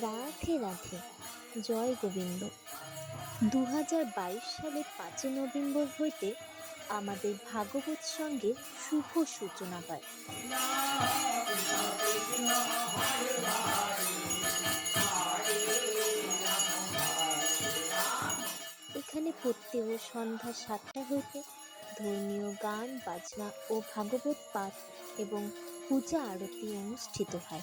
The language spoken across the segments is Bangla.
রাধে রাধে। জয় গোবিন্দ। দু সালের পাঁচই নভেম্বর হইতে আমাদের ভাগবত সঙ্গে শুভ সূচনা হয়। এখানে প্রত্যেক সন্ধ্যা সাতটা হইতে ধর্মীয় গান, বাজনা ও ভাগবত পাঠ এবং পূজা আরতি অনুষ্ঠিত হয়।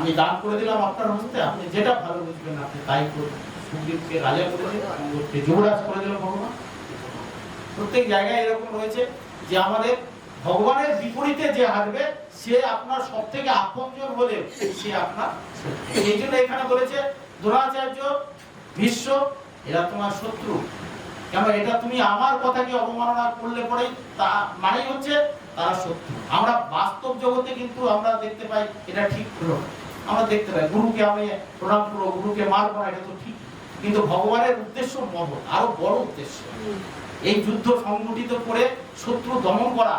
আমি দান করে দিলাম আপনার হস্তে আপনি যেটা ভালো বুঝবেন, আপনি তাই সুগ্রীবকে রাজা করে দিল অঙ্গদকে যুবরাজ করে দিল ভগবান। প্রত্যেক জায়গায় এরকম রয়েছে যে আমাদের ভগবানের বিপরীতে যে হারবে সে আপনার সব থেকে আপনজন হলে সে আপনার এই জন্য এখানে বলেছে, দ্রোণাচার্য, ভীষ্ম, এরা তোমার শত্রু। কেন এটা তুমি আমার কথাকে অবমাননা করলে পরে তা মানেই হচ্ছে তারা শত্রু। আমরা বাস্তব জগতে কিন্তু আমরা দেখতে পাই এটা ঠিক হলো। আমরা দেখতে পাই, গুরুকে আমি প্রণাম করব, গুরুকে মারবো না, এটা তো ঠিক। কিন্তু ভগবানের উদ্দেশ্য মহৎ, আরও বড় উদ্দেশ্য। এই যুদ্ধ সংগঠিত করে শত্রু দমন করা,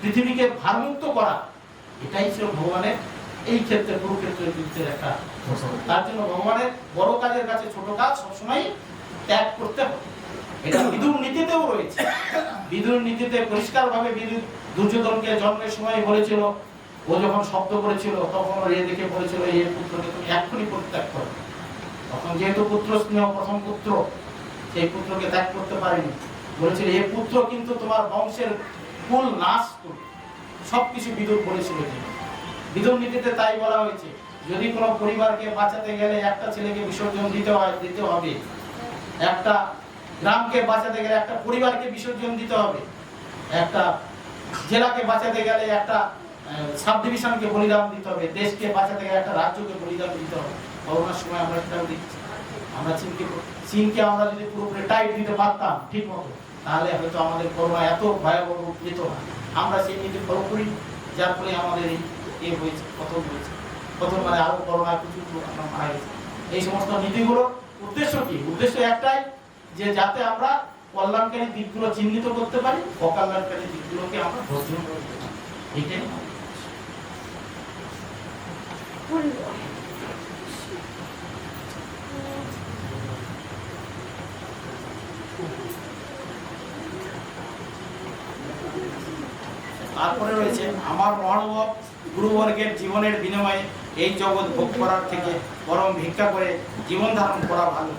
পৃথিবীকে ভারমুক্ত করা, এটাই ছিল ভগবানের, এই ক্ষেত্রে কুরুক্ষেত্রের যুদ্ধের একটা তার জন্য ভগবানের বড় কাজের কাছে ছোট কাজ সবসময় ত্যাগ করতে হবে। এটা বিদুর নীতিতেও রয়েছে। বিদুর নীতিতে পরিষ্কার ভাবে বিদুর দুর্যোধনকে জন্মের সময় বলেছিল ও যখন শব্দ করেছিল, তখন এ দেখে বলেছিল এই পুত্রকে তুমি এক্ষুনি পরিত্যাগ করো। তখন যেহেতু পুত্র স্নেহ প্রথম পুত্র, সেই পুত্রকে ত্যাগ করতে পারেনি। বলেছিল, এ পুত্র কিন্তু তোমার বংশের কুল নাশ করবে। সবকিছু বিদুর বলেছিল বিদুর নীতিতে তাই বলা হয়েছে, যদি কোনো পরিবারকে বাঁচাতে গেলে একটা ছেলেকে বিসর্জন দিতে হয়, দিতে হবে। একটা গ্রামকে বাঁচাতে গেলে একটা পরিবারকে বিসর্জন দিতে হবে। একটা জেলাকে বাঁচাতে গেলে একটা সাব ডিভিশনকে বলিদান দিতে হবে, দেশকে বাঁচাতে গেলে একটা রাজ্যকে বলিদান দিতে হবে। করোনার সময় আমরা সেটাও দেখছি। আমরা চীনকে চীনকে আমরা যদি পুরোপুরি টাইট দিতে পারতাম, ঠিক মতো, তাহলে হয়তো আমাদের করোনা এত ভয়াবহ রূপ নিত না। আমরা সেই নীতি ফলো করি, যার ফলে আমাদের এই এ হয়েছে, প্রথম হয়েছে। প্রথম মানে আরও করোনা কিছু আমরা মারা গেছে। এই সমস্ত নীতিগুলো উদ্দেশ্য কি? উদ্দেশ্য একটাই, যে যাতে আমরা কল্যাণকারী দিকগুলো চিহ্নিত করতে পারি, অকল্যাণকারী দিকগুলোকে আমরা বর্জন করতে পারি। এইটাই তারপরে রয়েছে আমার মহানুভব গুরুবর্গের জীবনের বিনিময়ে এই জগৎ ভোগ করার থেকে বরং ভিক্ষা করে জীবন ধারণ করা ভালো।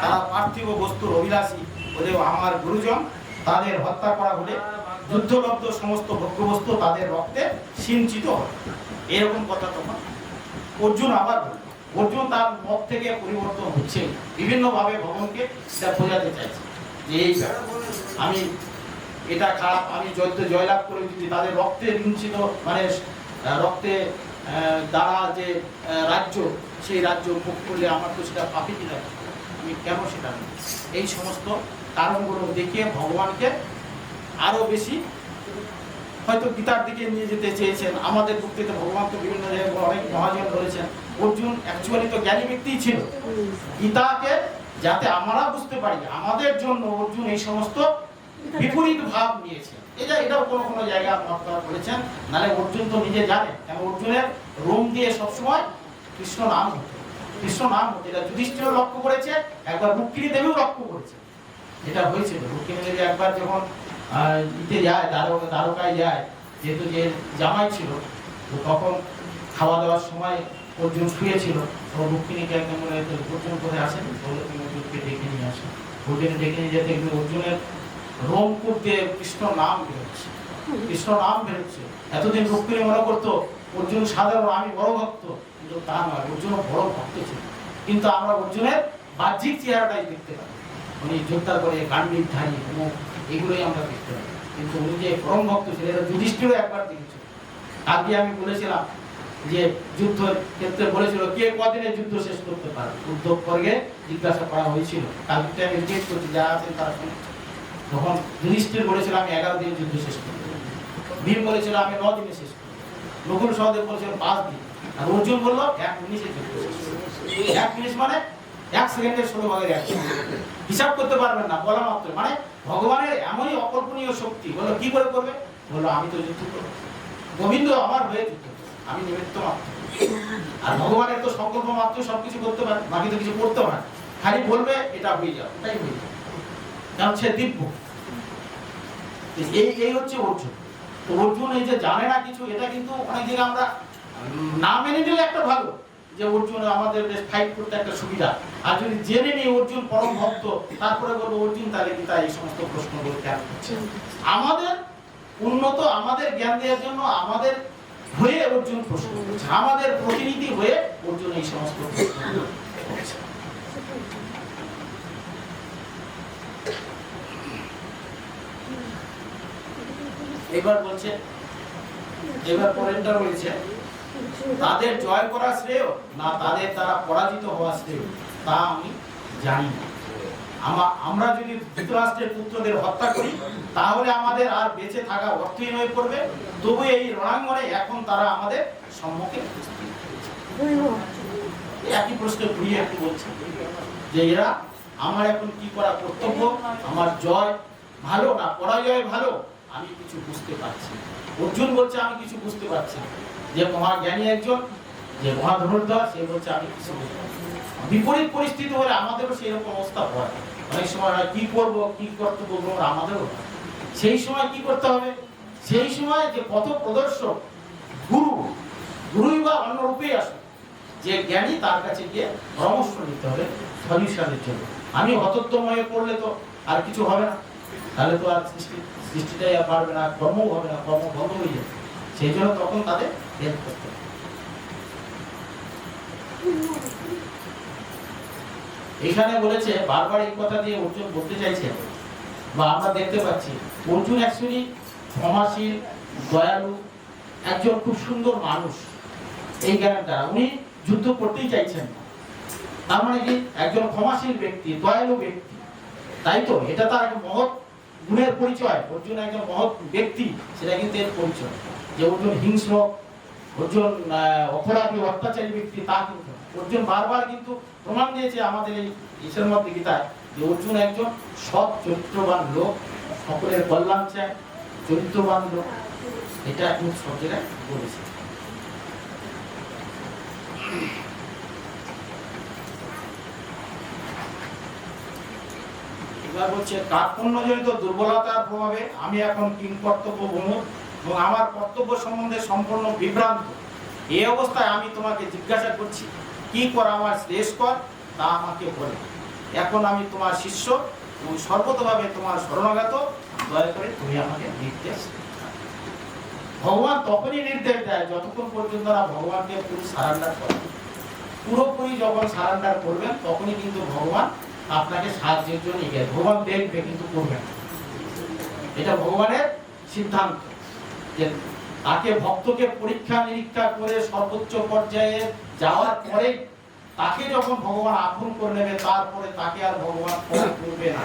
তারা পার্থিব বস্তুর অভিলাষী হলেও আমার গুরুজন। তাদের হত্যা করা হলে যুদ্ধলব্ধ সমস্ত ভোগ্যবস্তু তাদের রক্তে সিঞ্চিত হয়। এরকম কথা তখন অর্জুন আবার। অর্জুন তার মত থেকে পরিবর্তন হচ্ছে বিভিন্নভাবে ভগবানকে সেটা বোঝাতে চাইছে যে এই আমি এটা খারাপ, আমি জয়তে জয়লাভ করে যদি তাদের রক্তে লিঞ্চিত মানে রক্তে দ্বারা যে রাজ্য, সেই রাজ্য ভোগ করলে আমার তো সেটা পাপি কিনা আমি কেন সেটা? এই সমস্ত কারণগুলো দেখিয়ে ভগবানকে আরও বেশি হয়তো গীতার দিকে নিয়ে যেতে চেয়েছেন। আমাদের বুক্তিতে ভগবান তো বিভিন্ন জায়গায় অনেক মহাজন বলেছেন অর্জুন অ্যাকচুয়ালি তো জ্ঞানী ব্যক্তিই ছিল। গীতাকে যাতে আমরা বুঝতে পারি আমাদের জন্য অর্জুন এই সমস্ত বিপরীত ভাব নিয়েছে। এটা এটাও কোনো কোনো জায়গায় আপনারা বলেছেন, নালে অর্জুন তো নিজে জানে। কেন অর্জুনের রোম দিয়ে সবসময় কৃষ্ণ নাম হতো। কৃষ্ণ নাম হতো। এটা যুধিষ্ঠির লক্ষ্য করেছে, একবার রুক্মিণী দেবীও লক্ষ্য করেছে। যেটা হয়েছিল। রুক্মিণী দেবী একবার যখন ইতে যায়, দ্বারকা, দ্বারকায় যায়। যেহেতু যে জামাই ছিল, তো তখন খাওয়া দাওয়ার সময় অর্জুন শুয়েছিল। তো রুক্মিণীকে একদম মনে হতো অর্জুন করে আসেন বলে তুমি অর্জুনকে ডেকে নিয়ে আসো। অর্জুন ডেকে নিয়ে যেতে কিন্তু অর্জুনের রোমকূপ দিয়ে কৃষ্ণ নাম বেরোচ্ছে। কৃষ্ণ নাম বেরোচ্ছে। এতদিন রুক্মিণী মনে করতো, অর্জুন সাধারণ, আমি বড় ভক্ত। কিন্তু তা নয় অর্জুন বড় ভক্ত ছিল। কিন্তু আমরা অর্জুনের বাহ্যিক চেহারাটাই দেখতে পাই। উনি যোদ্ধা করে গান্ডীর ধারী এবং এগুলোই আমরা দেখতে পাই। কিন্তু উনি যে পরম ভক্ত ছিলেন, এটা যুধিষ্ঠিরও একবার দেখেছিল কালকে আমি বলেছিলাম যে যুদ্ধের ক্ষেত্রে বলেছিল, কে কদিনে যুদ্ধ শেষ করতে পারে উদ্যোগ করগে জিজ্ঞাসা করা হয়েছিল। কালকে আমি জিজ্ঞেস করছি, যারা আছেন তারা শুনে তখন যুধিষ্ঠির বলেছিল, আমি এগারো দিনে যুদ্ধ শেষ করতে পারব। ভীম বলেছিল, আমি ন দিনে শেষ করব। নকুল সহদেব বলেছিল, পাঁচ দিন। আর অর্জুন বলল, এক মিনিটে যুদ্ধ শেষ এক মিনিট মানে এক সেকেন্ডের ষোলো ভাগের এক হিসাব করতে পারবেন না, বলা মাত্র। মানে ভগবানের এমনই অকল্পনীয় শক্তি। বলো কি করে করবে? বলল, আমি তো যুদ্ধ করব। গোবিন্দ আমার হয়ে যুদ্ধ আমি নিমিত্ত মাত্র। আর ভগবানের তো সংকল্প মাত্র সবকিছু করতে পারে, বাকি তো কিছু করতে পারে। খালি বলবে, এটা হয়ে যাবে এটাই হয়ে যাবে। কারণ দিব্য। এই এই হচ্ছে অর্জুন। অর্জুন এই যে জানে না কিছু, এটা কিন্তু অনেক জায়গায় আমরা না মেনে নিলে একটা ভালো। যে অর্জুন আমাদের বেশ ফাইট করতে একটা সুবিধা আর যদি জেনে নিই অর্জুন পরম ভক্ত, তারপরে বলব, অর্জুন, তাহলে কি তাই এই সমস্ত প্রশ্নগুলো কেন করছে? আমাদের উন্নত, আমাদের জ্ঞান দেওয়ার জন্য, আমাদের হয়ে অর্জুন প্রশ্ন করছে আমাদের প্রতিনিধি হয়ে অর্জুন এই সমস্ত। এবার বলছে, এবার পরেরটা বলছে তাদের জয় করা শ্রেয় না তাদের দ্বারা পরাজিত হওয়া শ্রেয়, তা আমি জানি না। আমা- আমরা যদি ধৃতরাষ্ট্রের পুত্রদের হত্যা করি, তাহলে আমাদের আর বেঁচে থাকা অর্থহীন হয়ে পড়বে। তবু এই রণাঙ্গনে এখন তারা আমাদের সম্মুখে একই প্রশ্ন ঘুরিয়ে একটু বলছে যে এরা আমার এখন কি করা কর্তব্য? আমার জয় ভালো না পরাজয় ভালো? আমি কিছু বুঝতে পারছি। অর্জুন বলছে, আমি কিছু বুঝতে পারছি। যে মহাজ্ঞানী একজন, যে মহাধনুর্ধর সে বলছে, আমি কিছু বুঝতে পারছি। বিপরীত পরিস্থিতি হলে আমাদেরও সেই রকম অবস্থা হয় অনেক সময় কি করব, কি কর্তব্য করব আমাদেরও সেই সময় কি করতে হবে সেই সময় যে পথ প্রদর্শক, গুরু, গুরুই বা অন্য রূপেই আসে যে জ্ঞানী তার কাছে গিয়ে পরামর্শ নিতে হবে, সলিউশনের জন্য আমি হতত্বময়ে পড়লে তো আর কিছু হবে না তাহলে তো আর সৃষ্টি সৃষ্টিটাই আর পারবে না কর্মও হবে না, কর্ম বন্ধ হয়ে যাবে। সেই জন্য তখন তাদের হেল্প করতে এখানে বলেছে, বারবার এই কথা দিয়ে অর্জুন বলতে চাইছে। বা আমরা দেখতে পাচ্ছি, অর্জুন অ্যাকচুয়ালি ক্ষমাশীল, দয়ালু, একজন খুব সুন্দর মানুষ। এই দ্বারা উনি যুদ্ধ করতেই চাইছেন না। তার মানে কি? একজন ক্ষমাশীল ব্যক্তি, দয়ালু ব্যক্তি। তাই তো? এটা তার মহৎ গুণের পরিচয়, অর্জুন একজন মহৎ ব্যক্তি, সেটা কিন্তু এর পরিচয়। যে অর্জুন হিংস্র, অর্জুন অপরাধী, অত্যাচারী ব্যক্তি, তা কিন্তু। অর্জুন বারবার কিন্তু প্রমাণ দিয়েছে আমাদের এই ঈশ্বর মধ্যে গীতায় যে অর্জুন একজন সৎ, চরিত্রবান লোক, সকলের কল্যাণ চায়, চরিত্রবান লোক। এটা কিন্তু সব জায়গায় বলেছে। এবার বলছে কার্পণ্যজনিত দুর্বলতার প্রভাবে আমি এখন কিং কর্তব্য ভূমুর এবং আমার কর্তব্য সম্বন্ধে সম্পূর্ণ বিভ্রান্ত। এই অবস্থায় আমি তোমাকে জিজ্ঞাসা করছি, কি কর আমার শ্রেষ কর? তা আমাকে বলে। এখন আমি তোমার শিষ্য এবং সর্বতভাবে তোমার শরণাগত। দয়া করে তুমি আমাকে নির্দেশ ভগবান তখনই নির্দেশ দেয় যতক্ষণ পর্যন্ত না ভগবানকে পুরো সারান্ডার করে। পুরোপুরি যখন সারান্ডার করবেন, তখনই কিন্তু ভগবান আপনাকে সাহায্যের জন্য এগিয়ে ভগবান দেখবে, কিন্তু করবে না। এটা ভগবানের সিদ্ধান্ত যে তাকে ভক্তকে পরীক্ষা নিরীক্ষা করে সর্বোচ্চ পর্যায়ে যাওয়ার পরে তাকে যখন ভগবান আপন করে নেবে, তারপরে তাকে আর ভগবান করবে না।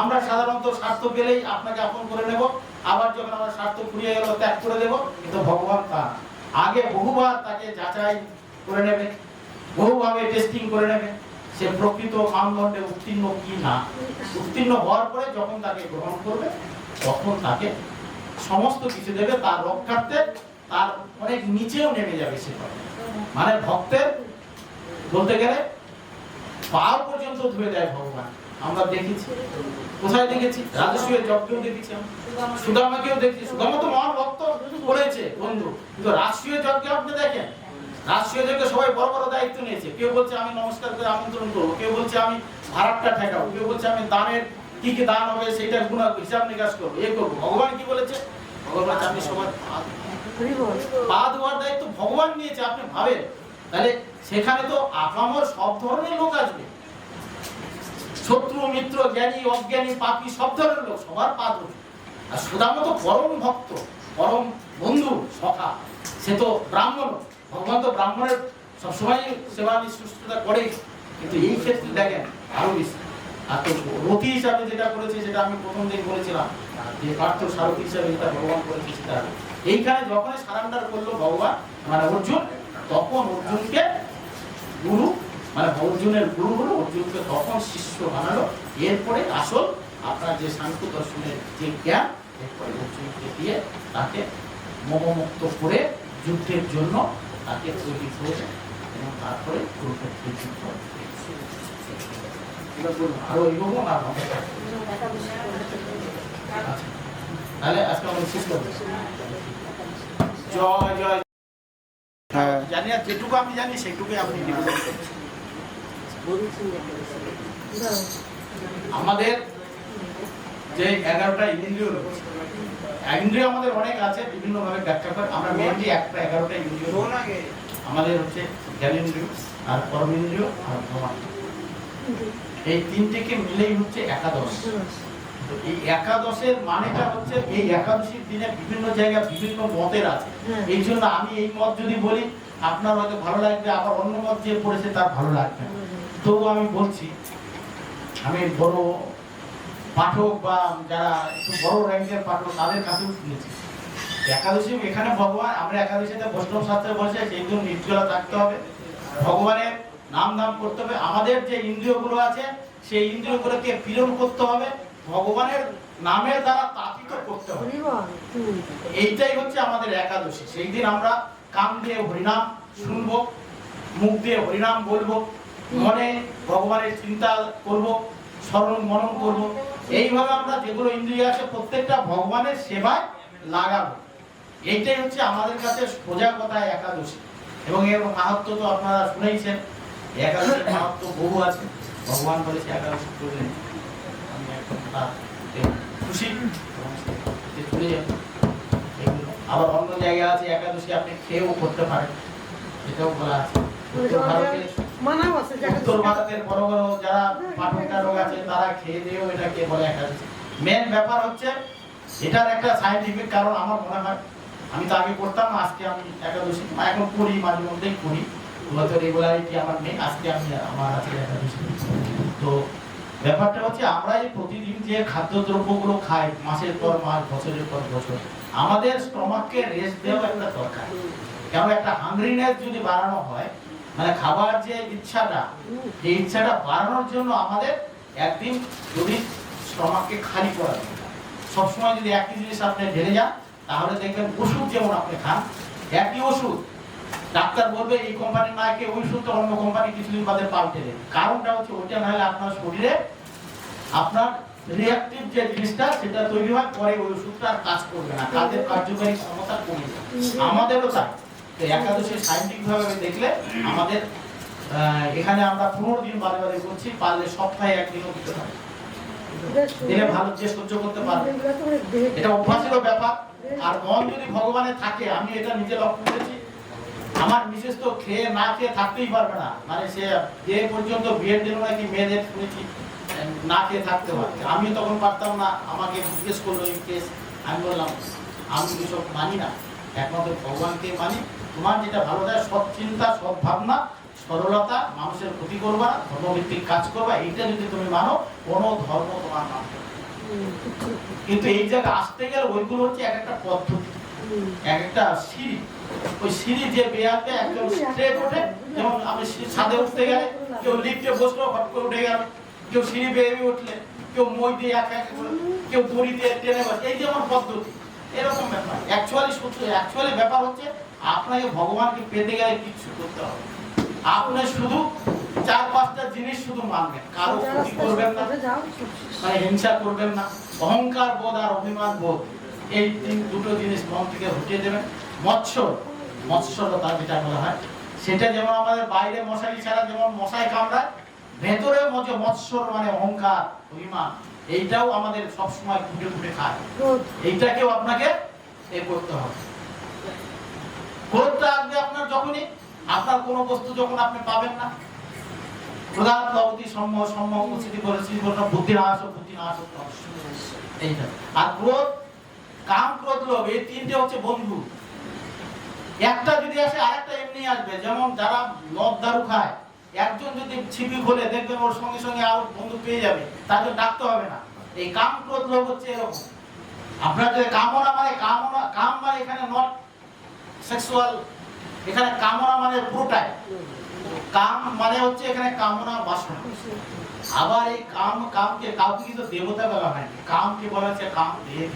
আমরা সাধারণত স্বার্থ পেলেই আপনাকে আপন করে নেব। আবার যখন আমরা স্বার্থ ফুরিয়ে গেল, ত্যাগ করে দেব, কিন্তু ভগবান তা আগে বহুবার তাকে যাচাই করে নেবে, বহুভাবে টেস্টিং করে নেবে। সে প্রকৃত মানদণ্ডে উত্তীর্ণ কি না উত্তীর্ণ হওয়ার পরে যখন তাকে গ্রহণ করবে, তখন তাকে সমস্ত কিছু দেবে, তার রক্ষার্থে তার অনেক নিচেও নেমে যাবে সে মানে ভক্তের বলতে গেলে পাও পর্যন্ত ধুয়ে দেয় ভগবান। আমরা দেখেছি। কোথায় দেখেছি? রাজস্বীয় যজ্ঞেও দেখেছি। সুদামাকেও দেখেছি। সুদামা তো মহান ভক্ত করেছে বন্ধু। কিন্তু রাষ্ট্রীয় যজ্ঞে আপনি দেখেন রাষ্ট্রীয় যজ্ঞে সবাই বড় বড় দায়িত্ব নিয়েছে। কেউ বলছে আমি নমস্কার করে আমন্ত্রণ করব, কেউ বলছে আমি ভাড়াটা ঠেকাবো, কেউ বলছে আমি দানের কি কি দান হবে সেটা গুণা হিসাব নিকাশ করব, এ করব। ভগবান কি বলেছে? ভগবান আপনি সবার পা দেওয়ার দায়িত্ব ভগবান নিয়েছে, আপনি ভাবেন? তাহলে সেখানে তো আপামর সব ধরনের লোক আসবে। শত্রু, মিত্র, জ্ঞানী, অজ্ঞানী, পাপী, সব ধরনের লোক সবার পা ধরে আর সুদামা তো পরম ভক্ত, পরম বন্ধু সখা, সে তো ব্রাহ্মণ। ভগবান তো ব্রাহ্মণের সবসময় সেবা নিঃশুশ্রূষা করে, কিন্তু এই ক্ষেত্রে দেখেন আরও বেশি আর তো রথি হিসাবে যেটা করেছে, সেটা আমি প্রথম দিন বলেছিলাম যে পার্থ সারথী হিসাবে যেটা ভগবান করেছে, সেটা এইখানে যখনই সারান্ডার করল ভগবান মানে অর্জুন, তখন অর্জুনকে গুরু মানে অর্জুনের গুরু হলো অর্জুনকে তখন শিষ্য বানালো। এরপরে আসল আপনার যে শান্ত দর্শনের যে জ্ঞান, এরপরে অর্জুনকে দিয়ে তাকে মোহমুক্ত করে যুদ্ধের জন্য তাকে তৈরি করে এবং তারপরে আরও আচ্ছা। তাহলে আজকে আমরা শেষ করব। জয় জয়। হ্যাঁ। জানি আর যেটুকু আমি জানি সেটুকুই আপনি আমাদের যে এগারোটা ইন্দ্রিয় রয়েছে। ইন্দ্রিয় আমাদের অনেক আছে বিভিন্ন ভাবে ব্যাখ্যা করে। আমরা মেনলি একটা এগারোটা ইন্দ্রিয় আমাদের হচ্ছে জ্ঞানেন্দ্রিয় আর কর্মেন্দ্রিয় আর ভগবান এই তিনটেকে মিলেই হচ্ছে একাদশ। তো এই একাদশের মানেটা হচ্ছে এই একাদশীর দিনে বিভিন্ন জায়গায় বিভিন্ন মতের আছে। এই জন্য আমি এই মত যদি বলি আপনার হয়তো ভালো লাগবে আবার অন্য মত যে পড়েছে তার ভালো লাগবে। তবু আমি বলছি আমি বড় পাঠক বা যারা একটু বড় র্যাঙ্কের পাঠক তাদের কাছেও শুনেছি একাদশী এখানে ভগবান আমরা একাদশীতে বৈষ্ণব শাস্ত্রে বসে সেই জন্য নির্জলা থাকতে হবে। ভগবানের নাম ধাম করতে হবে। আমাদের যে ইন্দ্রিয়গুলো আছে সেই ইন্দ্রিয়গুলোকে পীড়ন করতে হবে। ভগবানের নামের দ্বারা তাপিত করতে হবে। এইটাই হচ্ছে আমাদের একাদশী। সেই দিন আমরা কান দিয়ে হরিনাম শুনব মুখ দিয়ে হরিনাম বলব মনে ভগবানের চিন্তা করব। স্মরণ মনন করব। এইভাবে আমরা যেগুলো ইন্দ্রিয় আছে প্রত্যেকটা ভগবানের সেবায় লাগাবো। এইটাই হচ্ছে আমাদের কাছে সোজা কথা একাদশী। এবং এর মাহাত্ম তো আপনারা শুনেইছেন একাদশীর মাহাত্ম বহু আছে। ভগবান বলেছে একাদশী করলেন আমি এখন খুশি। এবং চলে যাব আবার অন্য জায়গায় আছে একাদশী আপনি খেয়েও করতে পারেন। এটাও বলা আছে। উত্তর ভারতে উত্তর ভারতের বড় বড় যারা পাঠক টাঠক আছে তারা খেয়ে দিয়েও এটাকে বলে একাদশী মেন ব্যাপার হচ্ছে এটার একটা সাইন্টিফিক কারণ আমার মনে হয়। আমি তো আগে করতাম আজকে আমি একাদশী। এখন করি মাঝে মধ্যেই করি। হয়তো রেগুলারিটি আমার নেই আজকে আমি আমার আছে একাদশী। তো ব্যাপারটা হচ্ছে আমরা যে প্রতিদিন যে খাদ্যদ্রব্যগুলো খাই মাসের পর মাস বছরের পর বছর আমাদের স্টমাককে রেস্ট দেওয়া একটা দরকার। কেমন একটা হাংরিনেস যদি বাড়ানো হয় মানে খাবার যে ইচ্ছাটা এই ইচ্ছাটা বাড়ানোর জন্য আমাদের একদিন যদি স্টমাককে খালি করা। সবসময় যদি একই জিনিস আপনি ঢেলে যান তাহলে দেখবেন ওষুধ যেমন আপনি খান একই ওষুধ। ডাক্তার বলবে এই কোম্পানি না খেয়ে ওই ওষুধটা অন্য কোম্পানি কিছুদিন বাদে পাল্টে দেবে। কারণটা হচ্ছে ওইটা না হলে আপনার শরীরে আপনার রিয়াক্টিভ যে জিনিসটা সেটা তৈরি হয় পরে ওই ওষুধটা আর কাজ করবে না। কাজের কার্যকারী ক্ষমতা কমে যাবে আমাদেরও তাই। দেখলে আমাদের এখানে আমরা পনেরো দিন বাদে বাদে করছি, পারলে সপ্তাহে ভালো যে সহ্য করতে পারবে। এটা ব্যাপার। আর মন যদি থাকে, আমি এটা নিজে লক্ষ্য করেছি। আমার বিশেষ তো খেয়ে না খেয়ে থাকতেই পারবে না। মানে সে যে পর্যন্ত বিয়ের দিন নাকি মেয়েদের শুনেছি, না খেয়ে থাকতে পারবে আমি তখন পারতাম না, আমাকে জিজ্ঞেস করল এই কেস আমি বললাম, আমি এসব মানি না। একমাত্র ভগবানকে মানি তোমার যেটা ভালো দেয়, সৎ চিন্তা, সৎ ভাবনা, সরলতা, মানুষের ক্ষতি করবা ধর্মভিত্তিক কাজ করবা, এইটা যদি তুমি মানো, কোনো ধর্ম তোমার মানবে। কিন্তু এই জায়গায় আসতে গেলে ওইগুলো হচ্ছে এক একটা পদ্ধতি, এক একটা সিঁড়ি ওই সিঁড়ি যে বেয়াতে একজন স্ট্রেট ওঠে, যেমন আমি ছাদে উঠতে গেলে কেউ লিফটে বসল, হট করে উঠে গেল, কেউ সিঁড়ি বেয়ে উঠলে, কেউ মই দিয়ে একা একা কেউ দড়ি দিয়ে টেনে বসে, এই যেমন পদ্ধতি এরকম ব্যাপার। অ্যাকচুয়ালি সত্যি অ্যাকচুয়ালি ব্যাপার হচ্ছে আপনাকে ভগবানকে পেতে গেলে কিচ্ছু করতে হবে আপনি শুধু চার পাঁচটা জিনিস শুধু মানবেন কারও ক্ষতি করবেন না মানে হিংসা করবেন না অহংকার বোধ আর অভিমান বোধ এই তিন দুটো জিনিস মন থেকে হটিয়ে দেবেন। মৎস্য মৎস্যলতা যেটা বলা হয়। সেটা যেমন আমাদের বাইরে মশারি ছাড়া যেমন মশাই কামড়ায় ভেতরে মজে মৎস্যর মানে অহংকার অভিমান। এইটাও আমাদের সবসময় ফুটে ফুটে খায়। এইটাকেও আপনাকে এ করতে হবে। ক্রোধটা আসবে আপনার যখনই আপনার কোনো বস্তু যখন আপনি পাবেন না। প্রধান করে বুদ্ধি বুদ্ধি এইটা। আর ক্রোধ কাম ক্রোধ লোভ এই তিনটে হচ্ছে বন্ধু। একটা যদি আসে আরেকটা এমনি আসবে। যেমন যারা মদ দারু খায় একজন যদি ছিপি খোলে দেখবেন ওর সঙ্গে সঙ্গে আরও বন্ধু পেয়ে যাবে তাদের ডাকতে হবে না। এই কাম ক্রোধ লোভ হচ্ছে এরকম। আপনার যে কামনা মানে কামনা কাম মানে এখানে নট সেক্সুয়াল এখানে কামনা মানে পুরোটাই। কাম মানে হচ্ছে এখানে কামনা বাসনা। আবার এই কাম কামকে কাউকে কিন্তু দেবতা বলা হয়নি। কামকে বলা হচ্ছে কাম দেব।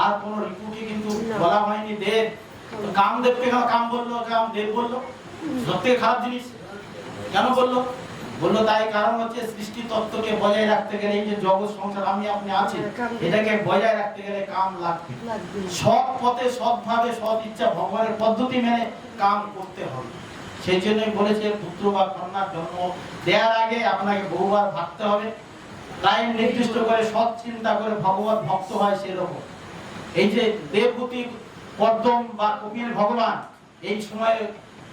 আর কোন রিপুকে কিন্তু বলা হয়নি দেব। কাম কেন কাম বলল? কাম দেব বলল। সব থেকে খারাপ জিনিস। কেন বলল? বলল তাই কারণ হচ্ছে সৃষ্টি তত্ত্বকে বজায় রাখতে গেলে এই যে জগৎ সংসার আমি আপনি আছি এটাকে বজায় রাখতে গেলে কাম লাগবে। সৎ পথে সৎভাবে সৎ ইচ্ছা ভগবানের পদ্ধতি মেনে কাম করতে হবে। সেই জন্যই বলেছে পুত্র বা কন্যার জন্ম দেওয়ার আগে আপনাকে বহুবার ভাবতে হবে। টাইম নির্দিষ্ট করে সৎ চিন্তা করে ভগবান ভক্ত হয় সেরকম। এই যে দেবভূতি পদ্ম বা কপিল ভগবান এই সময়ে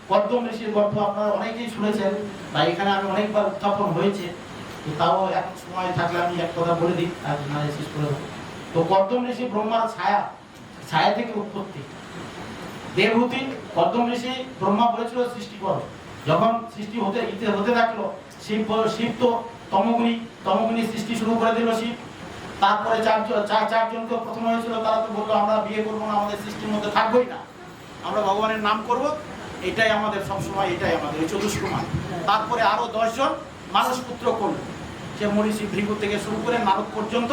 পদ্ম ঋষির গল্প আপনারা অনেকেই শুনেছেন বা এখানে আমি অনেকবার উত্থাপন হয়েছে তাও এখন সময় থাকলে আমি এক কথা বলে দিই, আর না শেষ করে তো পদ্ম ঋষি ব্রহ্মার ছায়া ছায়া থেকে উৎপত্তি। দেবহূতি পদ্ম ঋষি ব্রহ্মা বলেছিল সৃষ্টি করো। যখন সৃষ্টি হতে, ইতে হতে থাকল, শিব শিব তো তমগুণী তমগুণী সৃষ্টি শুরু করে দিল শিব। তারপরে চারজন চার চারজনকে প্রথম হয়েছিল, তারা তো বলল, আমরা বিয়ে করব না, আমাদের সৃষ্টির মধ্যে থাকবোই না। আমরা ভগবানের নাম করব এটাই আমাদের সবসময়, এটাই আমাদের ওই চতুষ তারপরে আরও দশজন মানুষ পুত্র করল। সে মরিচি ভৃগু থেকে শুরু করে নারদ পর্যন্ত